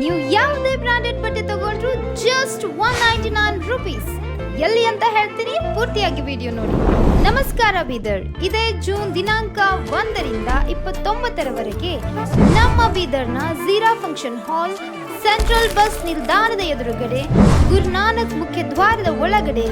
ನೀವು ಯಾವುದೇ ಬ್ರಾಂಡೆಡ್ ಬಟ್ಟೆ ತಗೊಂಡ್ರು just one ninety nine rupees ಎಲ್ಲಿ ಅಂತ ಹೇಳ್ತೀನಿ, ಪೂರ್ತಿಯಾಗಿ ವಿಡಿಯೋ ನೋಡಿ. ನಮಸ್ಕಾರ ಬೀದರ್. ಇದೇ ಜೂನ್ ದಿನಾಂಕ ಒಂದರಿಂದ ಇಪ್ಪತ್ತೊಂಬತ್ತರವರೆಗೆ ನಮ್ಮ ಬೀದರ್ನ Zeera function hall central bus ನಿಲ್ದಾಣದ ಎದುರುಗಡೆ, ಗುರುನಾನಕ್ ಮುಖ್ಯ ದ್ವಾರದ ಒಳಗಡೆ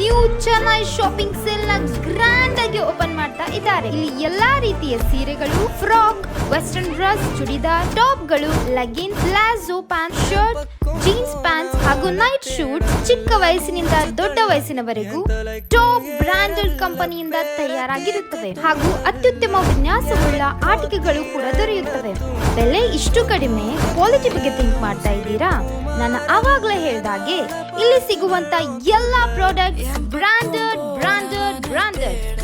ನ್ಯೂ ಚೆನ್ನೈ ಶಾಪಿಂಗ್ ಸೇಲ್ನ ಗ್ರ್ಯಾಂಡ್ ಆಗಿ ಓಪನ್ ಮಾಡ್ತಾ ಇದ್ದಾರೆ. ಇಲ್ಲಿ ಎಲ್ಲಾ ರೀತಿಯ ಸೀರೆಗಳು, frock western dress churidar, ಟಾಪ್ಗಳು legging palazzo pant shirt jeans pant ಹಾಗೂ ನೈಟ್ ಶೂಟ್ ಚಿಕ್ಕ ವಯಸ್ಸಿನಿಂದ ದೊಡ್ಡ ವಯಸ್ಸಿನವರೆಗೂ ಟಾಪ್ ಬ್ರಾಂಡೆಡ್ ಕಂಪನಿಯಿಂದ ತಯಾರಾಗಿರುತ್ತವೆ. ಹಾಗೂ ಅತ್ಯುತ್ತಮ ವಿನ್ಯಾಸವುಳ್ಳ ಆಟಿಕೆಗಳು ಕೂಡ ದೊರೆಯುತ್ತವೆ. ಬೆಲೆ ಇಷ್ಟು ಕಡಿಮೆ ಕ್ವಾಲಿಟಿ ಬಗ್ಗೆ ಥಿಂಕ್ ಮಾಡ್ತಾ ಇದ್ದೀರಾ? ನಾನು ಆವಾಗಲೇ ಹೇಳಿದಾಗೆ ಇಲ್ಲಿ ಸಿಗುವಂತ ಎಲ್ಲಾ ಪ್ರಾಡಕ್ಟ್ ಬ್ರಾಂಡೆಡ್ ಬ್ರಾಂಡೆಡ್ ಬ್ರಾಂಡೆಡ್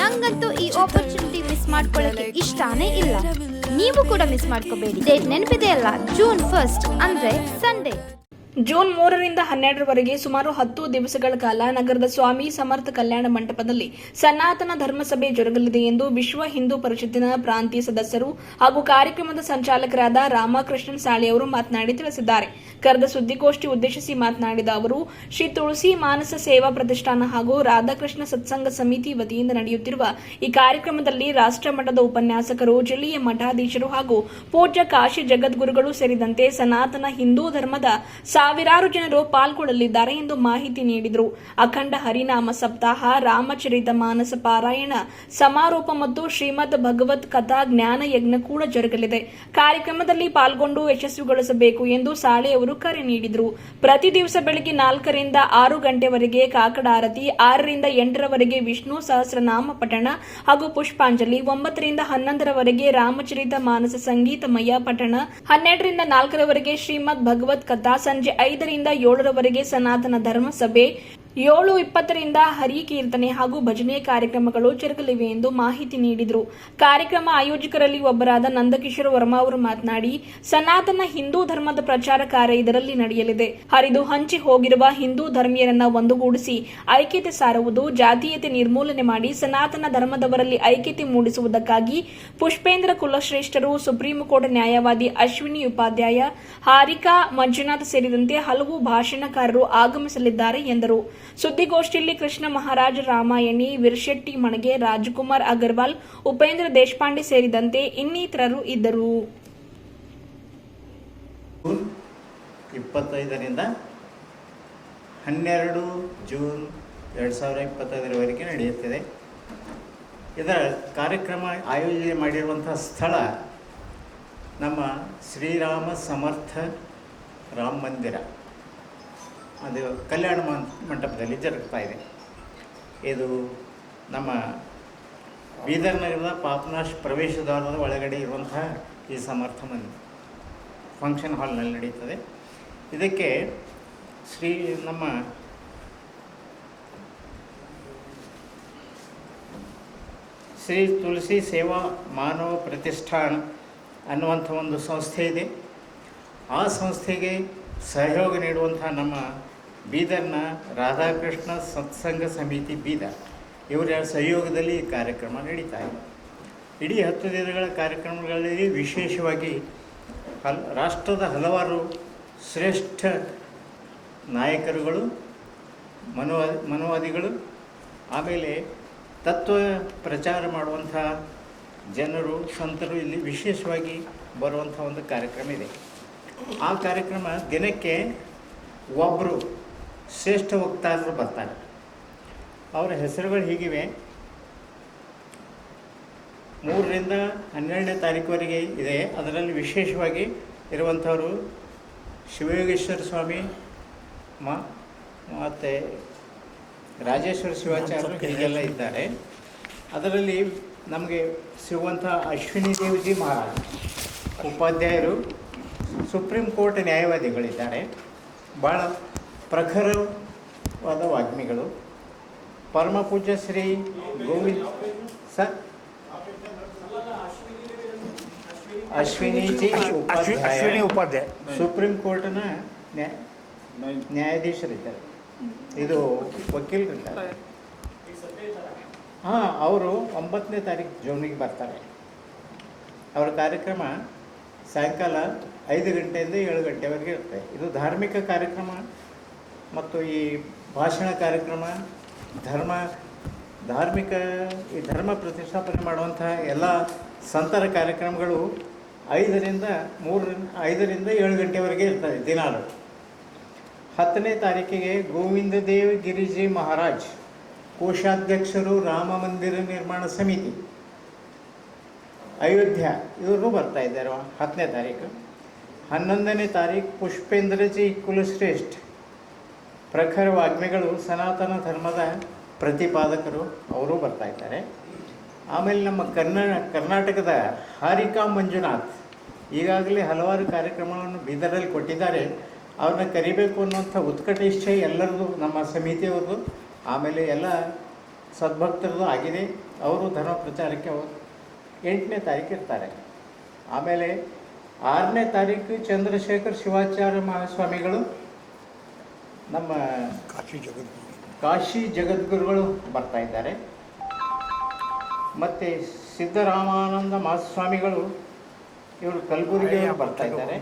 ನಂಗಂತೂ ಈ ಆಪರ್ಚುನಿಟಿ ಮಿಸ್ ಮಾಡ್ಕೊಳ್ಳೋಕೆ ಇಷ್ಟಾನೇ ಇಲ್ಲ. ನೀವು ಕೂಡ ಮಿಸ್ ಮಾಡ್ಕೋಬೇಡಿ. ಡೇಟ್ ನೆನಪಿದೆ ಅಲ್ಲ ಜೂನ್ ಫಸ್ಟ್ ಅಂದ್ರೆ ಸಂಡೇ ಜೂನ್ ಮೂರರಿಂದ ಹನ್ನೆರಡರವರೆಗೆ ಸುಮಾರು ಹತ್ತು ದಿವಸಗಳ ಕಾಲ ನಗರದ ಸ್ವಾಮಿ ಸಮರ್ಥ ಕಲ್ಯಾಣ ಮಂಟಪದಲ್ಲಿ ಸನಾತನ ಧರ್ಮಸಭೆ ಜರುಗಲಿದೆ ಎಂದು ವಿಶ್ವ ಹಿಂದೂ ಪರಿಷತ್ತಿನ ಪ್ರಾಂತೀಯ ಸದಸ್ಯರು ಹಾಗೂ ಕಾರ್ಯಕ್ರಮದ ಸಂಚಾಲಕರಾದ ರಾಮಕೃಷ್ಣನ್ ಸಾಳಿ ಅವರು ಮಾತನಾಡಿ ತಿಳಿಸಿದ್ದಾರೆ. ಕರೆದ ಸುದ್ದಿಗೋಷ್ಠಿ ಉದ್ದೇಶಿಸಿ ಮಾತನಾಡಿದ ಅವರು, ಶ್ರೀ ತುಳಸಿ ಮಾನಸ ಸೇವಾ ಪ್ರತಿಷ್ಠಾನ ಹಾಗೂ ರಾಧಾಕೃಷ್ಣ ಸತ್ಸಂಗ ಸಮಿತಿ ವತಿಯಿಂದ ನಡೆಯುತ್ತಿರುವ ಈ ಕಾರ್ಯಕ್ರಮದಲ್ಲಿ ರಾಷ್ಟ್ರಮಟ್ಟದ ಉಪನ್ಯಾಸಕರು, ಜಿಲ್ಲೆಯ ಮಠಾಧೀಶರು ಹಾಗೂ ಪೂಜ್ಯ ಕಾಶಿ ಜಗದ್ಗುರುಗಳು ಸೇರಿದಂತೆ ಸನಾತನ ಹಿಂದೂ ಧರ್ಮದ ಸಾವಿರಾರು ಜನರು ಪಾಲ್ಗೊಳ್ಳಲಿದ್ದಾರೆ ಎಂದು ಮಾಹಿತಿ ನೀಡಿದರು. ಅಖಂಡ ಹರಿನಾಮ ಸಪ್ತಾಹ, ರಾಮಚರಿತ ಮಾನಸ ಪಾರಾಯಣ, ಸಮಾರೋಪ ಮತ್ತು ಶ್ರೀಮದ್ ಭಗವತ್ ಕಥಾ ಜ್ಞಾನ ಯಜ್ಞ ಕೂಡ ಜರುಗಲಿದೆ. ಕಾರ್ಯಕ್ರಮದಲ್ಲಿ ಪಾಲ್ಗೊಂಡು ಯಶಸ್ವಿಗೊಳಿಸಬೇಕು ಎಂದು ಸಾಳೆ ಅವರು ಕರೆ ನೀಡಿದರು. ಪ್ರತಿ ದಿವಸ ಬೆಳಗ್ಗೆ ನಾಲ್ಕರಿಂದ ಆರು ಗಂಟೆವರೆಗೆ ಕಾಕಡ ಆರತಿ, ಆರರಿಂದ ಎಂಟರವರೆಗೆ ವಿಷ್ಣು ಸಹಸ್ರನಾಮ ಪಠಣ ಹಾಗೂ ಪುಷ್ಪಾಂಜಲಿ, ಒಂಬತ್ತರಿಂದ ಹನ್ನೊಂದರವರೆಗೆ ರಾಮಚರಿತ ಮಾನಸ ಸಂಗೀತಮಯ ಪಠಣ, ಹನ್ನೆರಡರಿಂದ ನಾಲ್ಕರವರೆಗೆ ಶ್ರೀಮದ್ ಭಗವತ್ ಕಥಾ ಸಂಜೆ ಐದರಿಂದ ಏಳರವರೆಗೆ ಸನಾತನ ಧರ್ಮ ಸಭೆ ಏಳು ಇಪ್ಪತ್ತರಿಂದ ಹರಿಕೀರ್ತನೆ ಹಾಗೂ ಭಜನೆ ಕಾರ್ಯಕ್ರಮಗಳು ಜರುಗಲಿವೆ ಎಂದು ಮಾಹಿತಿ ನೀಡಿದರು. ಕಾರ್ಯಕ್ರಮ ಆಯೋಜಕರಲ್ಲಿ ಒಬ್ಬರಾದ ನಂದಕಿಶೋರ್ ವರ್ಮಾ ಅವರು ಮಾತನಾಡಿ, ಸನಾತನ ಹಿಂದೂ ಧರ್ಮದ ಪ್ರಚಾರ ಕಾರ್ಯ ಇದರಲ್ಲಿ ನಡೆಯಲಿದೆ. ಹರಿದು ಹಂಚಿ ಹೋಗಿರುವ ಹಿಂದೂ ಧರ್ಮೀಯರನ್ನ ಒಂದುಗೂಡಿಸಿ ಐಕ್ಯತೆ ಸಾರುವುದು, ಜಾತೀಯತೆ ನಿರ್ಮೂಲನೆ ಮಾಡಿ ಸನಾತನ ಧರ್ಮದವರಲ್ಲಿ ಐಕ್ಯತೆ ಮೂಡಿಸುವುದಕ್ಕಾಗಿ ಪುಷ್ಪೇಂದ್ರ ಕುಲಶ್ರೇಷ್ಠರು, ಸುಪ್ರೀಂ ಕೋರ್ಟ್ ನ್ಯಾಯವಾದಿ ಅಶ್ವಿನಿ ಉಪಾಧ್ಯಾಯ, ಹಾರಿಕಾ ಮಂಜುನಾಥ್ ಸೇರಿದಂತೆ ಹಲವು ಭಾಷಣಕಾರರು ಆಗಮಿಸಲಿದ್ದಾರೆ ಎಂದರು. ಸುದ್ದಿಗೋಷ್ಠಿಯಲ್ಲಿ ಕೃಷ್ಣ ಮಹಾರಾಜ್ ರಾಮಾಯಣಿ, ವಿರ್ಶೆಟ್ಟಿ ಮಣಗೆ, ರಾಜ್ಕುಮಾರ್ ಅಗರ್ವಾಲ್, ಉಪೇಂದ್ರ ದೇಶಪಾಂಡೆ ಸೇರಿದಂತೆ ಇನ್ನಿತರರು ಇದ್ದರು. ಇಪ್ಪತ್ತೈದರಿಂದ ಹನ್ನೆರಡು ಜೂನ್ ಎರಡು ಸಾವಿರ ಇಪ್ಪತ್ತೈದರವರೆಗೆ ನಡೆಯುತ್ತಿದೆ. ಇದರ ಕಾರ್ಯಕ್ರಮ ಆಯೋಜನೆ ಮಾಡಿರುವಂಥ ಸ್ಥಳ ನಮ್ಮ ಶ್ರೀರಾಮ ಸಮರ್ಥ ರಾಮ ಮಂದಿರ. ಅದು ಕಲ್ಯಾಣ ಮಂಟಪದಲ್ಲಿ ಜರುಗ್ತಾ ಇದೆ. ಇದು ನಮ್ಮ ಬೀದರ್ ನಗರದ ಪಾಪನಾಶ್ ಪ್ರವೇಶದ್ವಾರದ ಒಳಗಡೆ ಇರುವಂತಹ ಈ ಸಮರ್ಥ ಮಂದಿರ ಫಂಕ್ಷನ್ ಹಾಲ್ನಲ್ಲಿ ನಡೀತದೆ ಇದಕ್ಕೆ ಶ್ರೀ ನಮ್ಮ ಶ್ರೀ ತುಳಸಿ ಸೇವಾ ಮಾನವ ಪ್ರತಿಷ್ಠಾನ ಅನ್ನುವಂಥ ಒಂದು ಸಂಸ್ಥೆ ಇದೆ. ಆ ಸಂಸ್ಥೆಗೆ ಸಹಯೋಗ ನೀಡುವಂಥ ನಮ್ಮ ಬೀದರ್ನ ರಾಧಾಕೃಷ್ಣ ಸತ್ಸಂಗ ಸಮಿತಿ ಬೀದರ್ ಇವರ ಸಹಯೋಗದಲ್ಲಿ ಈ ಕಾರ್ಯಕ್ರಮ ನಡೀತಾ ಇದೆ. ಇಡೀ ಹತ್ತು ದಿನಗಳ ಕಾರ್ಯಕ್ರಮಗಳಲ್ಲಿ ವಿಶೇಷವಾಗಿ ಹಲ್, ರಾಷ್ಟ್ರದ ಹಲವಾರು ಶ್ರೇಷ್ಠ ನಾಯಕರುಗಳು ಮನೋವಾ ಮನೋವಾದಿಗಳು, ಆಮೇಲೆ ತತ್ವ ಪ್ರಚಾರ ಮಾಡುವಂಥ ಜನರು, ಸಂತರು ಇಲ್ಲಿ ವಿಶೇಷವಾಗಿ ಬರುವಂಥ ಒಂದು ಕಾರ್ಯಕ್ರಮ ಇದೆ. ಆ ಕಾರ್ಯಕ್ರಮ ದಿನಕ್ಕೆ ಒಬ್ಬರು ಶ್ರೇಷ್ಠ ವಕ್ತಾರರು ಬರ್ತಾರೆ. ಅವರ ಹೆಸರುಗಳು ಹೀಗಿವೆ. ಮೂರರಿಂದ ಹನ್ನೆರಡನೇ ತಾರೀಕುವರೆಗೆ ಇದೆ. ಅದರಲ್ಲಿ ವಿಶೇಷವಾಗಿ ಇರುವಂಥವರು ಶಿವಯೋಗೇಶ್ವರ ಸ್ವಾಮಿ, ಮಾ, ಮತ್ತು ರಾಜೇಶ್ವರ ಶಿವಾಚಾರ್ಯರು ಹೀಗೆಲ್ಲ ಇದ್ದಾರೆ. ಅದರಲ್ಲಿ ನಮಗೆ ಸಿಗುವಂಥ ಅಶ್ವಿನಿ ದೇವಜಿ ಮಹಾರಾಜ್, ಉಪಾಧ್ಯಾಯರು. ಸುಪ್ರೀಂ ಕೋರ್ಟ್ ನ್ಯಾಯವಾದಿಗಳಿದ್ದಾರೆ. ಭಾಳ ಪ್ರಖರವಾದ ವಾಗ್ಮಿಗಳು. ಪರಮ ಪೂಜ್ಯ ಶ್ರೀ ಗೋವಿಂದ್ ಸರ್ ಅಶ್ವಿನಿ ಜಿ ಅಶ್ವಿ ಅಶ್ವಿನಿ ಉಪಾಧ್ಯಾಯ. ಸುಪ್ರೀಂ ಕೋರ್ಟ್ನ ನ್ಯಾಯ ನ್ಯಾಯಾಧೀಶರಿದ್ದಾರೆ. ಇದು ವಕೀಲರಿದ್ದಾರೆ. ಹಾಂ ಅವರು ಒಂಬತ್ತನೇ ತಾರೀಕು ಜೂನಿಗೆ ಬರ್ತಾರೆ. ಅವರ ಕಾರ್ಯಕ್ರಮ ಸಾಯಂಕಾಲ ಐದು ಗಂಟೆಯಿಂದ ಏಳು ಗಂಟೆವರೆಗೆ ಇರುತ್ತೆ. ಇದು ಧಾರ್ಮಿಕ ಕಾರ್ಯಕ್ರಮ ಮತ್ತು ಈ ಭಾಷಣ ಕಾರ್ಯಕ್ರಮ, ಧರ್ಮ, ಧಾರ್ಮಿಕ ಈ ಧರ್ಮ ಪ್ರತಿಷ್ಠಾಪನೆ ಮಾಡುವಂತಹ ಎಲ್ಲ ಸಂತರ ಕಾರ್ಯಕ್ರಮಗಳು ಐದರಿಂದ ಮೂರರಿಂದ, ಐದರಿಂದ ಏಳು ಗಂಟೆವರೆಗೆ ಇರ್ತದೆ ದಿನಾಲು. ಹತ್ತನೇ ತಾರೀಕಿಗೆ ಗೋವಿಂದ ದೇವ್ ಗಿರಿಜಿ ಮಹಾರಾಜ್, ಕೋಶಾಧ್ಯಕ್ಷರು ರಾಮ ಮಂದಿರ ನಿರ್ಮಾಣ ಸಮಿತಿ. ಅಯೋಧ್ಯ, ಇವರು ಬರ್ತಾ ಇದ್ದಾರೆ ಹತ್ತನೇ ತಾರೀಕು. ಹನ್ನೊಂದನೇ ತಾರೀಕು ಪುಷ್ಪೇಂದ್ರಜಿ ಕುಲಶ್ರೇಷ್ಠ. ಪ್ರಖರ ವಾಗ್ಮಿಗಳು, ಸನಾತನ ಧರ್ಮದ ಪ್ರತಿಪಾದಕರು, ಅವರು ಬರ್ತಾ ಇದ್ದಾರೆ. ಆಮೇಲೆ ನಮ್ಮ ಕರ್ನ, ಕರ್ನಾಟಕದ ಹಾರಿಕಾ ಮಂಜುನಾಥ್ ಈಗಾಗಲೇ ಹಲವಾರು ಕಾರ್ಯಕ್ರಮಗಳನ್ನು ಬೀದರಲ್ಲಿ ಕೊಟ್ಟಿದ್ದಾರೆ. ಅವ್ರನ್ನ ಕರಿಬೇಕು ಅನ್ನುವಂಥ ಉತ್ಕಟ ಇಚ್ಛೆ ಎಲ್ಲರದು, ನಮ್ಮ ಸಮಿತಿಯವ್ರದ್ದು. ಆಮೇಲೆ ಎಲ್ಲ ಸದ್ಭಕ್ತರದ್ದು ಆಗಿದೆ. ಅವರು ಧರ್ಮ ಪ್ರಚಾರಕ್ಕೆ ಎಂಟನೇ ತಾರೀಕು ಇರ್ತಾರೆ. ಆಮೇಲೆ ಆರನೇ ತಾರೀಕು ಚಂದ್ರಶೇಖರ್ ಶಿವಾಚಾರ್ಯ ಮಹಾಸ್ವಾಮಿಗಳು ನಮ್ಮ ಕಾಶಿ ಜಗದ್ಗುರುಗಳು ಬರ್ತಾ ಇದ್ದಾರೆ. ಮತ್ತು ಸಿದ್ದರಾಮಾನಂದ ಮಹಾಸ್ವಾಮಿಗಳು ಇವರು ಕಲಬುರಗಿಯವರು ಬರ್ತಾ ಇದ್ದಾರೆ.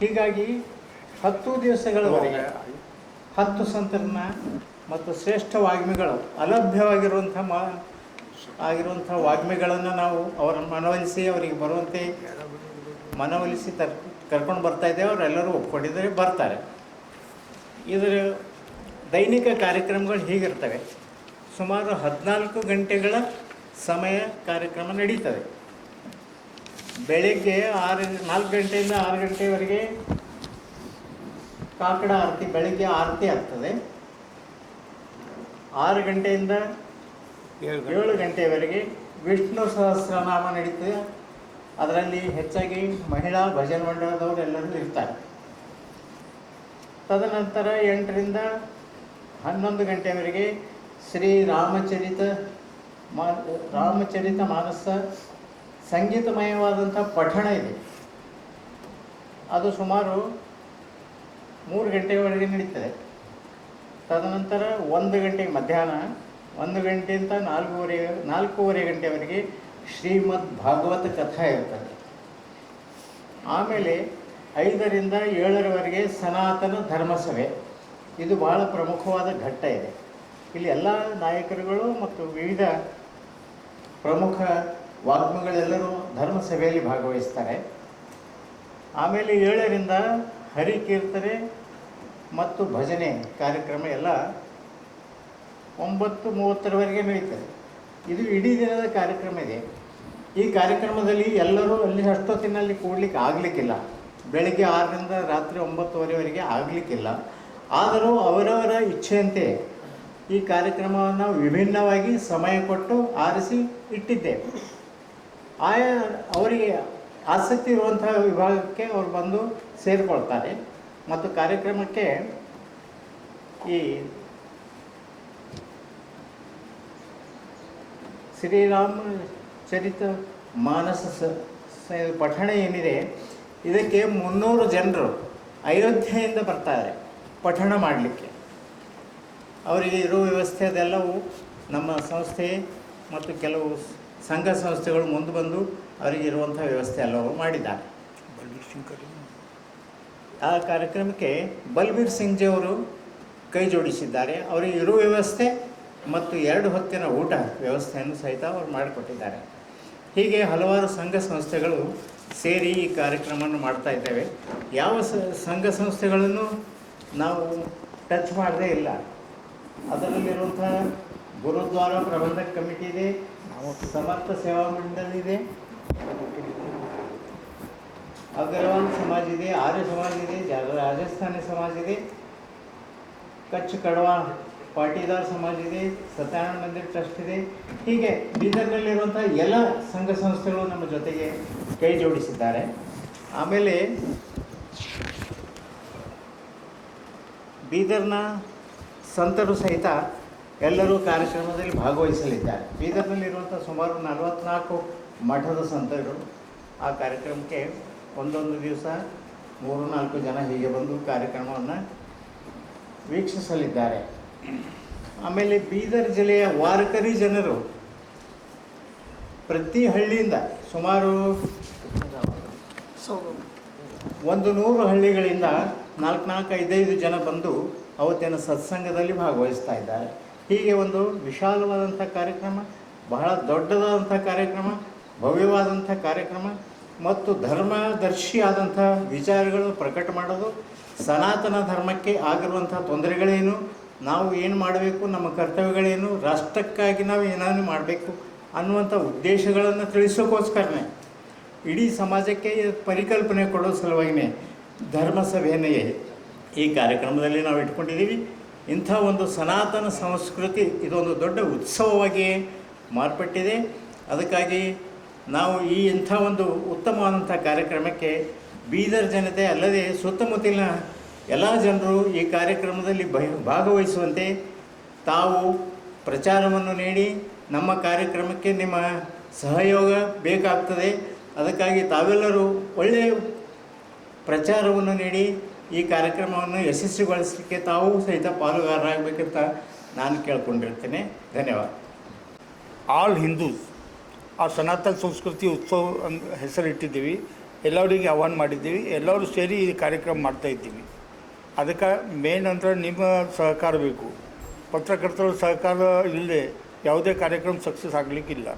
ಹೀಗಾಗಿ ಹತ್ತು ದಿವಸಗಳವರೆಗೆ ಹತ್ತು ಸಂತರನ್ನ ಮತ್ತು ಶ್ರೇಷ್ಠ ವಾಗ್ಮಿಗಳು ಅಲಭ್ಯವಾಗಿರುವಂಥ ಮಾ ಆಗಿರುವಂಥ ವಾಗ್ಮಿಗಳನ್ನು ನಾವು ಅವರನ್ನು ಮನವೊಲಿಸಿ ಅವರಿಗೆ ಬರುವಂತೆ ಮನವೊಲಿಸಿ ತರ್, ಕರ್ಕೊಂಡು ಬರ್ತಾ ಇದ್ದೇವೆ. ಅವರೆಲ್ಲರೂ ಒಪ್ಕೊಂಡಿದ್ದಾರೆ, ಬರ್ತಾರೆ. ಇದರ ದೈನಿಕ ಕಾರ್ಯಕ್ರಮಗಳು ಹೀಗಿರ್ತವೆ. ಸುಮಾರು ಹದಿನಾಲ್ಕು ಗಂಟೆಗಳ ಸಮಯ ಕಾರ್ಯಕ್ರಮ ನಡೀತದೆ. ಬೆಳಗ್ಗೆ ಆರು, ನಾಲ್ಕು ಗಂಟೆಯಿಂದ ಆರು ಗಂಟೆವರೆಗೆ ಕಾಕಡ ಆರತಿ, ಬೆಳಗ್ಗೆ ಆರತಿ ಆಗ್ತದೆ. ಆರು ಗಂಟೆಯಿಂದ ಏಳು ಗಂಟೆಯವರೆಗೆ ವಿಷ್ಣು ಸಹಸ್ರನಾಮ ನಡೀತದೆ. ಅದರಲ್ಲಿ ಹೆಚ್ಚಾಗಿ ಮಹಿಳಾ ಭಜನ್ ಮಂಡಳದವರು ಎಲ್ಲರೂ ಇರ್ತಾರೆ. ತದನಂತರ ಎಂಟರಿಂದ ಹನ್ನೊಂದು ಗಂಟೆಯವರೆಗೆ ಶ್ರೀ ರಾಮಚರಿತ ಮಾ, ರಾಮಚರಿತ ಮಾನಸ ಸಂಗೀತಮಯವಾದಂಥ ಪಠಣ ಇದೆ. ಅದು ಸುಮಾರು ಮೂರು ಗಂಟೆವರೆಗೆ ನಡೀತದೆ. ತದನಂತರ ಒಂದು ಗಂಟೆಗೆ ಮಧ್ಯಾಹ್ನ ಒಂದು ಗಂಟೆಯಿಂದ ನಾಲ್ಕೂವರೆ ನಾಲ್ಕೂವರೆ ಗಂಟೆವರೆಗೆ ಶ್ರೀಮದ್ ಭಾಗವತ ಕಥಾ ಇರ್ತದೆ. ಆಮೇಲೆ ಐದರಿಂದ ಏಳರವರೆಗೆ ಸನಾತನ ಧರ್ಮಸಭೆ. ಇದು ಬಹಳ ಪ್ರಮುಖವಾದ ಘಟ್ಟ ಇದೆ. ಇಲ್ಲಿ ಎಲ್ಲ ನಾಯಕರುಗಳು ಮತ್ತು ವಿವಿಧ ಪ್ರಮುಖ ವಾಗ್ಮಿಗಳೆಲ್ಲರೂ ಧರ್ಮಸಭೆಯಲ್ಲಿ ಭಾಗವಹಿಸ್ತಾರೆ. ಆಮೇಲೆ ಏಳರಿಂದ ಹರಿಕೀರ್ತನೆ ಮತ್ತು ಭಜನೆ ಕಾರ್ಯಕ್ರಮ ಎಲ್ಲ ಒಂಬತ್ತು ಮೂವತ್ತರವರೆಗೆ ನಡೀತದೆ. ಇದು ಇಡೀ ದಿನದ ಕಾರ್ಯಕ್ರಮ ಇದೆ. ಈ ಕಾರ್ಯಕ್ರಮದಲ್ಲಿ ಎಲ್ಲರೂ ಅಲ್ಲಿ ಅಷ್ಟೊತ್ತಿನಲ್ಲಿ ಕೂಡ್ಲಿಕ್ಕೆ ಆಗಲಿಕ್ಕಿಲ್ಲ. ಬೆಳಗ್ಗೆ ಆರರಿಂದ ರಾತ್ರಿ ಒಂಬತ್ತುವರೆವರೆಗೆ ಆಗಲಿಕ್ಕಿಲ್ಲ. ಆದರೂ ಅವರವರ ಇಚ್ಛೆಯಂತೆ ಈ ಕಾರ್ಯಕ್ರಮವನ್ನು ವಿಭಿನ್ನವಾಗಿ ಸಮಯ ಕೊಟ್ಟು ಆರಿಸಿ ಇಟ್ಟಿದ್ದೆ ಆಯಾ, ಅವರಿಗೆ ಆಸಕ್ತಿ ಇರುವಂತಹ ವಿಭಾಗಕ್ಕೆ ಅವರು ಬಂದು ಸೇರಿಕೊಳ್ತಾರೆ. ಮತ್ತು ಕಾರ್ಯಕ್ರಮಕ್ಕೆ ಈ ಶ್ರೀರಾಮ ಚರಿತ ಮಾನಸ ಪಠಣ ಏನಿದೆ ಇದಕ್ಕೆ ಮುನ್ನೂರು ಜನರು ಅಯೋಧ್ಯೆಯಿಂದ ಬರ್ತಾರೆ ಪಠಣ ಮಾಡಲಿಕ್ಕೆ. ಅವರಿಗೆ ಇರೋ ವ್ಯವಸ್ಥೆ ಅದೆಲ್ಲವೂ ನಮ್ಮ ಸಂಸ್ಥೆ ಮತ್ತು ಕೆಲವು ಸಂಘ ಸಂಸ್ಥೆಗಳು ಮುಂದೆ ಬಂದು ಅವರಿಗೆ ಇರುವಂಥ ವ್ಯವಸ್ಥೆ ಎಲ್ಲವೂ ಮಾಡಿದ್ದಾರೆ. ಆ ಕಾರ್ಯಕ್ರಮಕ್ಕೆ ಬಲ್ಬೀರ್ ಸಿಂಗ್ ಜಿ ಅವರು ಕೈ ಜೋಡಿಸಿದ್ದಾರೆ. ಅವರಿಗೆ ಇರೋ ವ್ಯವಸ್ಥೆ ಮತ್ತು ಎರಡು ಹೊತ್ತಿನ ಊಟ ವ್ಯವಸ್ಥೆಯನ್ನು ಸಹಿತ ಅವರು ಮಾಡಿಕೊಟ್ಟಿದ್ದಾರೆ. ಹೀಗೆ ಹಲವಾರು ಸಂಘ ಸಂಸ್ಥೆಗಳು ಸೇರಿ ಈ ಕಾರ್ಯಕ್ರಮವನ್ನು ಮಾಡ್ತಾ ಇದ್ದೇವೆ. ಯಾವ ಸಂಘ ಸಂಸ್ಥೆಗಳನ್ನು ನಾವು ಟಚ್ ಮಾಡದೇ ಇಲ್ಲ. ಅದರಲ್ಲಿರುವಂಥ ಗುರುದ್ವಾರ ಪ್ರಬಂಧಕ ಕಮಿಟಿ ಇದೆ, ಸಮರ್ಥ ಸೇವಾ ಮಂಡಳಿ ಇದೆ, ಅಗ್ರವಾಲ್ ಸಮಾಜ ಇದೆ, ಆರ್ಯ ಸಮಾಜ ಇದೆ ರಾಜಸ್ಥಾನಿ ಸಮಾಜ ಇದೆ ಕಚ್ ಕಡವಾ ಪಾಟೀದಾರ್ ಸಮಾಜ ಇದೆ ಸತ್ಯನಾರಾಯಣ ಮಂದಿರ್ ಟ್ರಸ್ಟ್ ಇದೆ. ಹೀಗೆ ಬೀದರ್ನಲ್ಲಿರುವಂಥ ಎಲ್ಲ ಸಂಘ ಸಂಸ್ಥೆಗಳು ನಮ್ಮ ಜೊತೆಗೆ ಕೈ ಜೋಡಿಸಿದ್ದಾರೆ. ಆಮೇಲೆ ಬೀದರ್ನ ಸಂತರು ಸಹಿತ ಎಲ್ಲರೂ ಕಾರ್ಯಕ್ರಮದಲ್ಲಿ ಭಾಗವಹಿಸಲಿದ್ದಾರೆ. ಬೀದರ್ನಲ್ಲಿರುವಂಥ ಸುಮಾರು ನಲವತ್ನಾಲ್ಕು ಮಠದ ಸಂತರು ಆ ಕಾರ್ಯಕ್ರಮಕ್ಕೆ ಒಂದೊಂದು ದಿವಸ ಮೂರು ನಾಲ್ಕು ಜನ ಹೀಗೆ ಬಂದು ಕಾರ್ಯಕ್ರಮವನ್ನು ವೀಕ್ಷಿಸಲಿದ್ದಾರೆ. ಆಮೇಲೆ ಬೀದರ್ ಜಿಲ್ಲೆಯ ವಾರಕರಿ ಜನರು ಪ್ರತಿ ಹಳ್ಳಿಯಿಂದ ಸುಮಾರು ಒಂದು ನೂರು ಹಳ್ಳಿಗಳಿಂದ ನಾಲ್ಕು ನಾಲ್ಕು ಐದೈದು ಜನ ಬಂದು ಅವತ್ತಿನ ಸತ್ಸಂಗದಲ್ಲಿ ಭಾಗವಹಿಸ್ತಾ ಇದ್ದಾರೆ. ಹೀಗೆ ಒಂದು ವಿಶಾಲವಾದಂಥ ಕಾರ್ಯಕ್ರಮ, ಬಹಳ ದೊಡ್ಡದಾದಂಥ ಕಾರ್ಯಕ್ರಮ, ಭವ್ಯವಾದಂಥ ಕಾರ್ಯಕ್ರಮ ಮತ್ತು ಧರ್ಮದರ್ಶಿಯಾದಂಥ ವಿಚಾರಗಳನ್ನು ಪ್ರಕಟ ಮಾಡೋದು ಸನಾತನ ಧರ್ಮಕ್ಕೆ ಆಗಿರುವಂಥ ತೊಂದರೆಗಳೇನು ನಾವು ಏನು ಮಾಡಬೇಕು, ನಮ್ಮ ಕರ್ತವ್ಯಗಳೇನು, ರಾಷ್ಟ್ರಕ್ಕಾಗಿ ನಾವು ಏನಾದರೂ ಮಾಡಬೇಕು ಅನ್ನುವಂಥ ಉದ್ದೇಶಗಳನ್ನು ತಿಳಿಸೋಕ್ಕೋಸ್ಕರನೇ ಇಡೀ ಸಮಾಜಕ್ಕೆ ಪರಿಕಲ್ಪನೆ ಕೊಡೋ ಸಲುವಾಗಿಯೇ ಧರ್ಮಸಭೆಯನ್ನೇ ಈ ಕಾರ್ಯಕ್ರಮದಲ್ಲಿ ನಾವು ಇಟ್ಕೊಂಡಿದ್ದೀವಿ. ಇಂಥ ಒಂದು ಸನಾತನ ಸಂಸ್ಕೃತಿ ಇದೊಂದು ದೊಡ್ಡ ಉತ್ಸವವಾಗಿ ಮಾರ್ಪಟ್ಟಿದೆ. ಅದಕ್ಕಾಗಿ ನಾವು ಈ ಇಂಥ ಒಂದು ಉತ್ತಮವಾದಂಥ ಕಾರ್ಯಕ್ರಮಕ್ಕೆ ಬೀದರ್ ಜನತೆ ಅಲ್ಲದೆ ಸುತ್ತಮುತ್ತಲಿನ ಎಲ್ಲ ಜನರು ಈ ಕಾರ್ಯಕ್ರಮದಲ್ಲಿ ಭಾಗವಹಿಸುವಂತೆ ತಾವು ಪ್ರಚಾರವನ್ನು ನೀಡಿ ನಮ್ಮ ಕಾರ್ಯಕ್ರಮಕ್ಕೆ ನಿಮ್ಮ ಸಹಯೋಗ ಬೇಕಾಗ್ತದೆ. ಅದಕ್ಕಾಗಿ ತಾವೆಲ್ಲರೂ ಒಳ್ಳೆಯ ಪ್ರಚಾರವನ್ನು ನೀಡಿ ಈ ಕಾರ್ಯಕ್ರಮವನ್ನು ಯಶಸ್ವಿಗೊಳಿಸಲಿಕ್ಕೆ ತಾವು ಸಹಿತ ಪಾಲುಗಾರರಾಗಬೇಕಂತ ನಾನು ಕೇಳ್ಕೊಂಡಿರ್ತೇನೆ. ಧನ್ಯವಾದ. ಆಲ್ ಹಿಂದೂಸ್ ಆ ಸನಾತನ ಸಂಸ್ಕೃತಿ ಉತ್ಸವ ಹೆಸರಿಟ್ಟಿದ್ದೀವಿ. ಎಲ್ಲರಿಗೆ ಆಹ್ವಾನ ಮಾಡಿದ್ದೀವಿ. ಎಲ್ಲರೂ ಸೇರಿ ಈ ಕಾರ್ಯಕ್ರಮ ಮಾಡ್ತಾ ಇದ್ದೀವಿ. ಅದಕ್ಕೆ ಮೇನ್ ಅಂದ್ರೆ ನಿಮ್ಮ ಸಹಕಾರ ಬೇಕು. ಪತ್ರಕರ್ತರ ಸಹಕಾರ ಇಲ್ಲದೆ ಯಾವುದೇ ಕಾರ್ಯಕ್ರಮ ಸಕ್ಸಸ್ ಆಗಲಿಕ್ಕಿಲ್ಲ.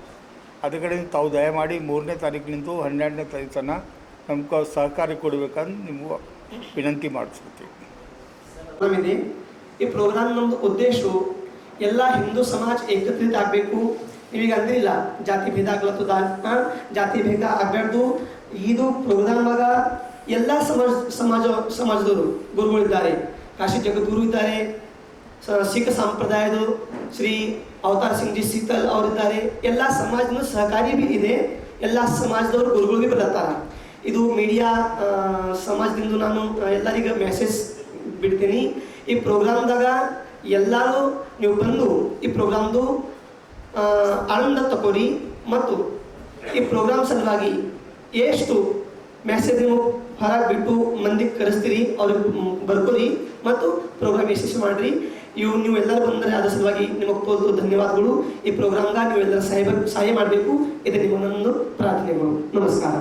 ಅದ ಕಡೆ ತಾವು ದಯಮಾಡಿ ಮೂರನೇ ತಾರೀಕಿನಿಂದ ಹನ್ನೆರಡನೇ ತಾರೀಕು ತನಕ ನಮ್ಗೆ ಸಹಕಾರ ಕೊಡಬೇಕಂತ ನಿಮ್ಮ ವಿನಂತಿ ಮಾಡಿಸ್ಕೊತೀವಿ. ನಮ್ಮಿದೆ ಈ ಪ್ರೋಗ್ರಾಮ್ ನಮ್ದು ಉದ್ದೇಶ ಎಲ್ಲ ಹಿಂದೂ ಸಮಾಜ ಏಕತ್ರಿತ ಆಗಬೇಕು. ನೀವೀಗ ಅಂದಿಲ್ಲ, ಜಾತಿ ಭೇದ ಆಗ್ಲತ್ತದ ಜಾತಿ ಭೇದ ಆಗಬಾರ್ದು. ಇದು ಪ್ರೋಗ್ರಾಮ್ನಾಗ ಎಲ್ಲ ಸಮಾಜ ಸಮಾಜ, ಸಮಾಜದವರು ಗುರುಗಳಿದ್ದಾರೆ. ಕಾಶಿ ಜಗದ್ಗುರು ಇದ್ದಾರೆ. ಸಿಖ್ ಸಂಪ್ರದಾಯದ ಶ್ರೀ ಅವತಾರ್ ಸಿಂಗ್ ಜಿ ಸೀತಲ್ ಅವರಿದ್ದಾರೆ. ಎಲ್ಲ ಸಮಾಜದ ಸಹಕಾರಿ ಬಿ ಇದೆ. ಎಲ್ಲ ಸಮಾಜದವರು ಗುರುಗಳು ಬಿ ಬರತ್ತಾರ. ಇದು ಮೀಡಿಯಾ ಸಮಾಜದಿಂದ ನಾನು ಎಲ್ಲರಿಗೂ ಮೆಸೇಜ್ ಬಿಡ್ತೀನಿ. ಈ ಪ್ರೋಗ್ರಾಮ್ದಾಗ ಎಲ್ಲರೂ ನೀವು ಬಂದು ಈ ಪ್ರೋಗ್ರಾಮ್ದು ಆನಂದ ತಗೋರಿ ಮತ್ತು ಈ ಪ್ರೋಗ್ರಾಮ್ ಸಲುವಾಗಿ ಎಷ್ಟು ಮೆಸೇಜ್ ನೀವು ಹೊರಗೆ ಬಿಟ್ಟು ಮಂದಿಗೆ ಕರೆಸ್ತೀರಿ, ಅವ್ರಿಗೆ ಬರ್ಕೋರಿ ಮತ್ತು ಪ್ರೋಗ್ರಾಮ್ ಯಶಸ್ವಿ ಮಾಡಿರಿ. ಇವು ನೀವು ಎಲ್ಲರೂ ಬಂದರೆ ಅದರ ಸಲುವಾಗಿ ನಿಮಗೆ ತೋದು ಧನ್ಯವಾದಗಳು. ಈ ಪ್ರೋಗ್ರಾಮ್ಗೆ ನೀವು ಎಲ್ಲರೂ ಸಹಾಯ ಸಹಾಯ ಮಾಡಬೇಕು. ಇದು ನಿಮ್ಮ ಪ್ರಾರ್ಥನೆ ನಮಸ್ಕಾರ.